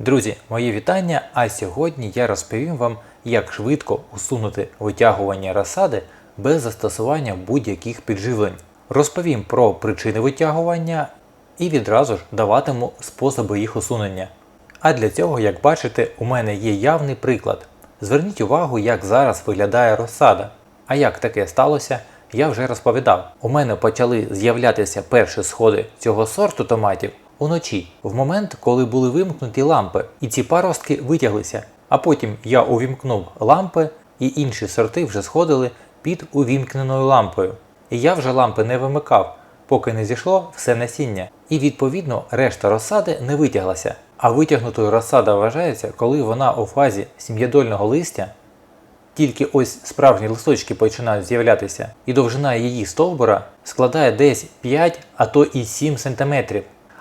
Друзі, мої вітання! А сьогодні я розповім вам, як швидко усунути витягування розсади без застосування будь-яких підживлень. Розповім про причини витягування і відразу ж даватиму способи їх усунення. А для цього, як бачите, у мене є явний приклад. Зверніть увагу, як зараз виглядає розсада. А як таке сталося, я вже розповідав. У мене почали з'являтися перші сходи цього сорту томатів уночі, в момент, коли були вимкнуті лампи, і ці паростки витяглися. А потім я увімкнув лампи, і інші сорти вже сходили під увімкненою лампою. І я вже лампи не вимикав, поки не зійшло все насіння. І відповідно решта розсади не витяглася. А витягнутою розсада вважається, коли вона у фазі сім'ядольного листя тільки ось справжні листочки починають з'являтися, і довжина її стовбура складає десь 5, а то і 7 см.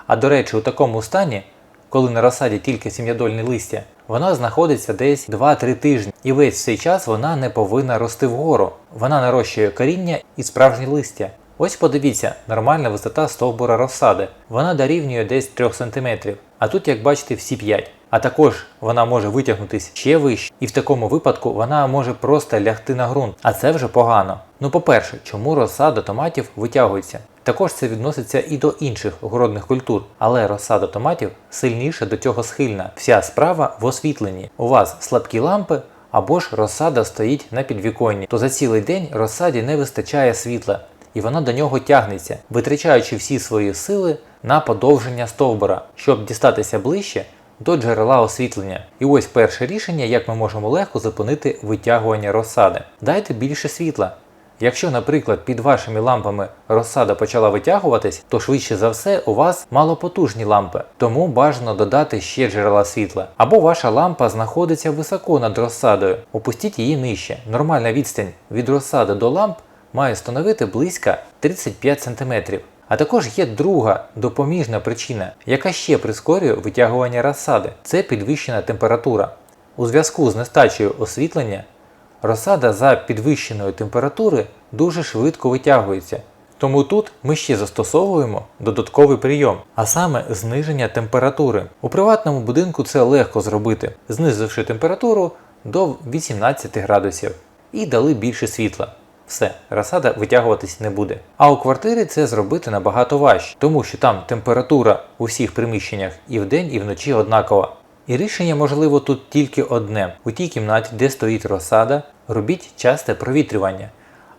А до речі, у такому стані, коли на розсаді тільки сім'ядольне листя, вона знаходиться десь 2-3 тижні, і весь цей час вона не повинна рости вгору. Вона нарощує коріння і справжнє листя. Ось подивіться, нормальна висота стовбура розсади. Вона дорівнює десь 3 см, а тут, як бачите, всі 5. А також вона може витягнутися ще вище, і в такому випадку вона може просто лягти на ґрунт, а це вже погано. Ну по-перше, чому розсада томатів витягується? Також це відноситься і до інших городних культур, але розсада томатів сильніше до цього схильна. Вся справа в освітленні. У вас слабкі лампи. Або ж розсада стоїть на підвіконні, то за цілий день розсаді не вистачає світла, і вона до нього тягнеться, витрачаючи всі свої сили на подовження стовбура, щоб дістатися ближче до джерела освітлення. І ось перше рішення, як ми можемо легко зупинити витягування розсади. Дайте більше світла. Якщо, наприклад, під вашими лампами розсада почала витягуватись, то швидше за все у вас малопотужні лампи, тому бажано додати ще джерела світла. Або ваша лампа знаходиться високо над розсадою, опустіть її нижче. Нормальна відстань від розсади до ламп має становити близько 35 см. А також є друга допоміжна причина, яка ще прискорює витягування розсади це підвищена температура. У зв'язку з нестачею освітлення розсада за підвищеної температури дуже швидко витягується. Тому тут ми ще застосовуємо додатковий прийом, а саме зниження температури. У приватному будинку це легко зробити, знизивши температуру до 18 градусів і дали більше світла. Все, розсада витягуватись не буде. А у квартирі це зробити набагато важче, тому що там температура у всіх приміщеннях і вдень, і вночі однакова. І рішення можливо тут тільки одне: у тій кімнаті, де стоїть розсада, робіть часте провітрювання.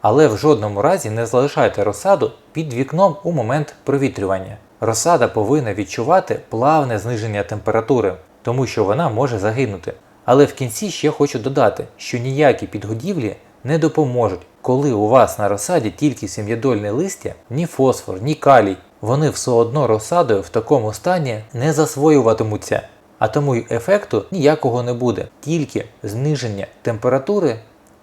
Але в жодному разі не залишайте розсаду під вікном у момент провітрювання. Розсада повинна відчувати плавне зниження температури, тому що вона може загинути. Але в кінці ще хочу додати, що ніякі підгодівлі не допоможуть, коли у вас на розсаді тільки сім'ядольне листя, ні фосфор, ні калій, вони все одно розсадою в такому стані не засвоюватимуться. А тому й ефекту ніякого не буде, тільки зниження температури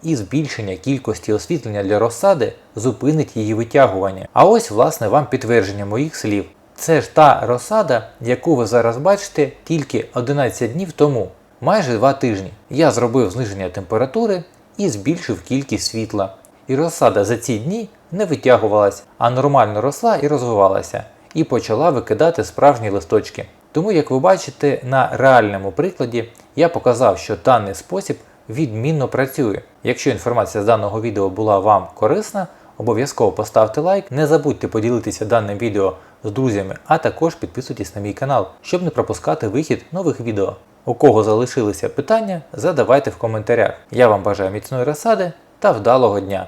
і збільшення кількості освітлення для розсади зупинить її витягування. А ось власне вам підтвердження моїх слів. Це ж та розсада, яку ви зараз бачите тільки 11 днів тому, майже 2 тижні. Я зробив зниження температури і збільшив кількість світла. І розсада за ці дні не витягувалась, а нормально росла і розвивалася, і почала викидати справжні листочки. Тому, як ви бачите, на реальному прикладі я показав, що даний спосіб відмінно працює. Якщо інформація з даного відео була вам корисна, обов'язково поставте лайк, не забудьте поділитися даним відео з друзями, а також підписуйтесь на мій канал, щоб не пропускати вихід нових відео. У кого залишилися питання, задавайте в коментарях. Я вам бажаю міцної розсади та вдалого дня.